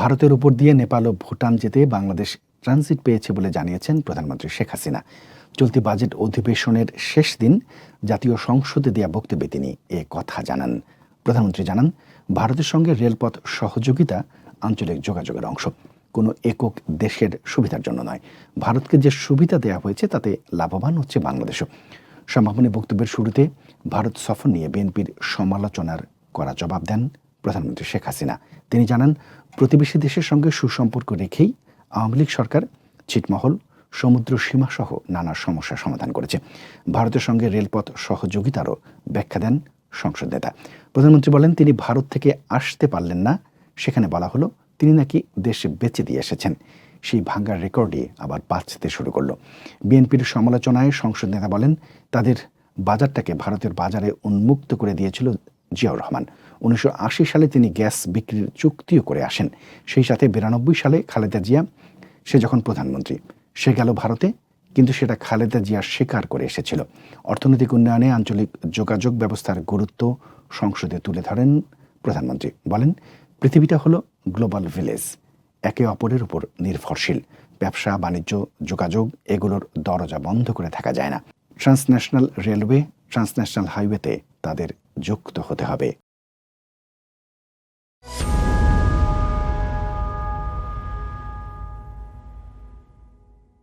ভারতের উপর দিয়ে নেপাল ও ভুটান যেতে বাংলাদেশ ট্রানজিট পেয়েছে বলে জানিয়েছেন প্রধানমন্ত্রী শেখ হাসিনা। চলতি বাজেট অধিবেশনের শেষ দিন জাতীয় সংসদে দেয়া বক্তব্যে তিনি এ কথা জানান। প্রধানমন্ত্রী জানান, ভারতের সঙ্গে রেলপথ সহযোগিতা আঞ্চলিক যোগাযোগের অংশ। কোনো একক দেশের সুবিধার জন্য নয়। ভারতকে যে সুবিধা দেওয়া হয়েছে তাতে লাভবান হচ্ছে বাংলাদেশও। সমাপনী বক্তব্যের শুরুতে ভারত সফর নিয়ে বিএনপির সমালোচনার করা জবাব দেন প্রধানমন্ত্রী শেখ হাসিনা। তিনি জানান প্রতিবেশী দেশের সঙ্গে সুসম্পর্ক রেখেই আওয়ামী লীগ সরকার ছিটমহল, সমুদ্র সীমাসহ নানা সমস্যা সমাধান করেছে। ভারতের সঙ্গে রেলপথ সহযোগিতারও ব্যাখ্যা দেন সংসদ নেতা। প্রধানমন্ত্রী বলেন, তিনি ভারত থেকে আসতে পারলেন না। সেখানে বলা হলো, তিনি নাকি দেশে বেঁচে দিয়ে এসেছেন। সেই ভাঙ্গার রেকর্ডই আবার বাঁচতে শুরু করল। বিএনপির সমালোচনায় সংসদ নেতা বলেন, তাদের বাজারটাকে ভারতের বাজারে উন্মুক্ত করে দিয়েছিল জিয়াউর রহমান। উনিশশো আশি সালে তিনি গ্যাস বিক্রির চুক্তিও করে আসেন। সেই সাথে বিরানব্বই সালে খালেদা জিয়া, সে যখন প্রধানমন্ত্রী, সে গেল ভারতে, কিন্তু সেটা খালেদা জিয়া স্বীকার করে এসেছিল। অর্থনৈতিক উন্নয়নে আঞ্চলিক যোগাযোগ ব্যবস্থার গুরুত্ব সংসদে তুলে ধরেন প্রধানমন্ত্রী। বলেন, পৃথিবীটা হলো গ্লোবাল ভিলেজ, একে অপরের উপর নির্ভরশীল। ব্যবসা, বাণিজ্য, যোগাযোগ, এগুলোর দরজা বন্ধ করে থাকা যায় না। ট্রান্সন্যাশনাল রেলওয়ে, ট্রান্সন্যাশনাল হাইওয়েতে তাদের যুক্ত হতে হবে।